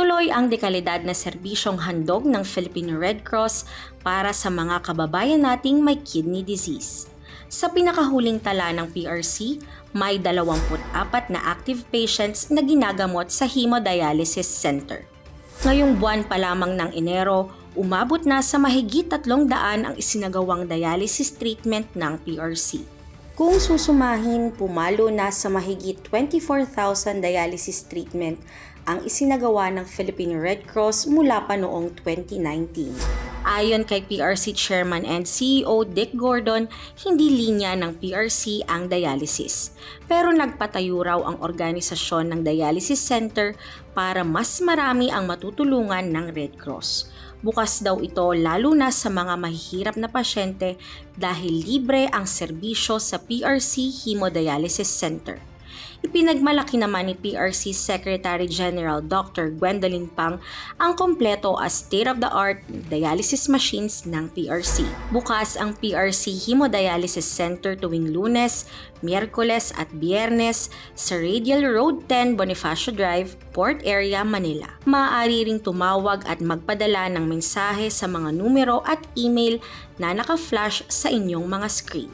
Tuloy ang dekalidad na serbisyong handog ng Filipino Red Cross para sa mga kababayan nating may kidney disease. Sa pinakahuling tala ng PRC, may 24 na active patients na ginagamot sa hemodialysis center. Ngayong buwan pa lamang ng Enero, umabot na sa mahigit 300 ang isinagawang dialysis treatment ng PRC. Kung susumahin, pumalo na sa mahigit 24,000 dialysis treatment ang isinagawa ng Philippine Red Cross mula pa noong 2019. Ayon kay PRC Chairman and CEO Dick Gordon, hindi linya ng PRC ang dialysis. Pero nagpatayo raw ang organisasyon ng dialysis center para mas marami ang matutulungan ng Red Cross. Bukas daw ito lalo na sa mga mahihirap na pasyente dahil libre ang serbisyo sa PRC Hemodialysis Center. Ipinagmalaki naman ni PRC Secretary General Dr. Gwendolyn Pang ang kompleto as state-of-the-art dialysis machines ng PRC. Bukas ang PRC Hemodialysis Center tuwing lunes, miyerkules at biyernes sa Radial Road 10 Bonifacio Drive, Port Area, Manila. Maaari ring tumawag at magpadala ng mensahe sa mga numero at email na naka-flash sa inyong mga screen.